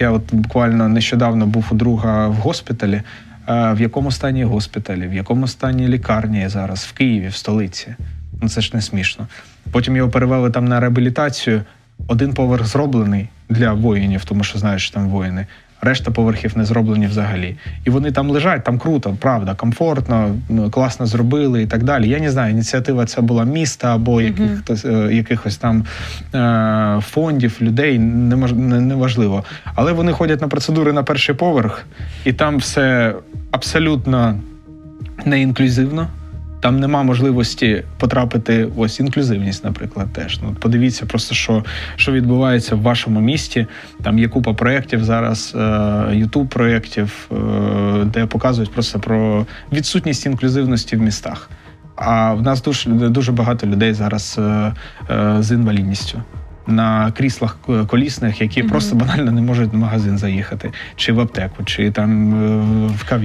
Я от буквально нещодавно був у друга в госпіталі. Е, В якому стані госпіталі, в якому стані лікарні зараз, в Києві, в столиці. Ну це ж не смішно. Потім його перевели там на реабілітацію. Один поверх зроблений для воїнів, тому що знаєш, там воїни. Решта поверхів не зроблені взагалі. І вони там лежать, там круто, правда, комфортно, класно зробили і так далі. Я не знаю, ініціатива це була міста або якихось, е, якихось там е, фондів, людей, не- неважливо. Але вони ходять на процедури на перший поверх, і там все абсолютно не інклюзивно. Там нема можливості потрапити. Ось інклюзивність, наприклад, теж. Ну подивіться просто, що, що відбувається в вашому місті. Там є купа проєктів зараз, ютуб проєктів, е, де показують просто про відсутність інклюзивності в містах. А в нас дуже, дуже багато людей зараз е, е, з інвалідністю. На кріслах колісних, які просто банально не можуть в магазин заїхати, чи в аптеку, чи там е, в кав'ярню.